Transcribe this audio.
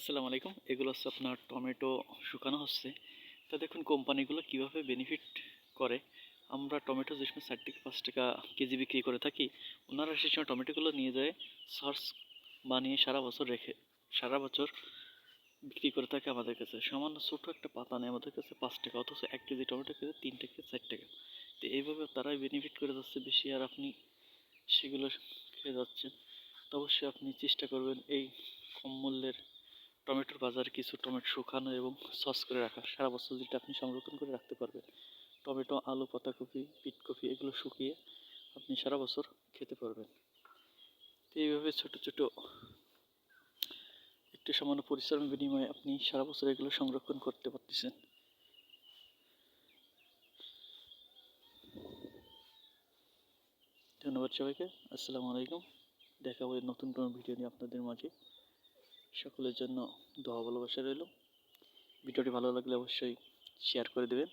আসসালামু আলাইকুম। এগুলো হচ্ছে আপনার টমেটো শুকানো হচ্ছে। তা দেখুন, কোম্পানিগুলো কীভাবে বেনিফিট করে। আমরা টমেটো যে সময় চার থেকে পাঁচ টাকা কেজি বিক্রি করে থাকি, ওনারা সেই সময় টমেটোগুলো নিয়ে যায় সর্স বানিয়ে সারা বছর রেখে, সারা বছর বিক্রি করে থাকে আমাদের কাছে। সামান্য ছোটো একটা পাতা নেয় আমাদের কাছে, পাঁচ টাকা, অথচ এক কেজি টমেটো খেতে তিন থেকে চার টাকা। তো এইভাবে তারাই বেনিফিট করে যাচ্ছে বেশি, আর আপনি সেগুলো খেয়ে যাচ্ছেন। তো অবশ্যই আপনি চেষ্টা করবেন এই কম মূল্যের টমেটোর বাজারে কিছু টমেটো শুকানো এবং সস করে রাখা। সারা বছর যেটা আপনি সংরক্ষণ করে রাখতে পারবেন। টমেটো, আলু, পাতাকপি, পিটকপি এগুলো শুকিয়ে আপনি সারা বছর খেতে পারবেন। তো এইভাবে ছোট ছোট একটু সামান্য পরিশ্রমের বিনিময়ে আপনি সারা বছর এগুলো সংরক্ষণ করতে পারতেছেন। ধন্যবাদ সবাইকে। আসসালামু আলাইকুম। দেখা হবে নতুন কোনো ভিডিও নিয়ে আপনাদের মাঝে। সকলের জন্য দোয়া ভালোবাসা রইল। ভিডিওটি ভালো লাগলে অবশ্যই শেয়ার করে দেবেন।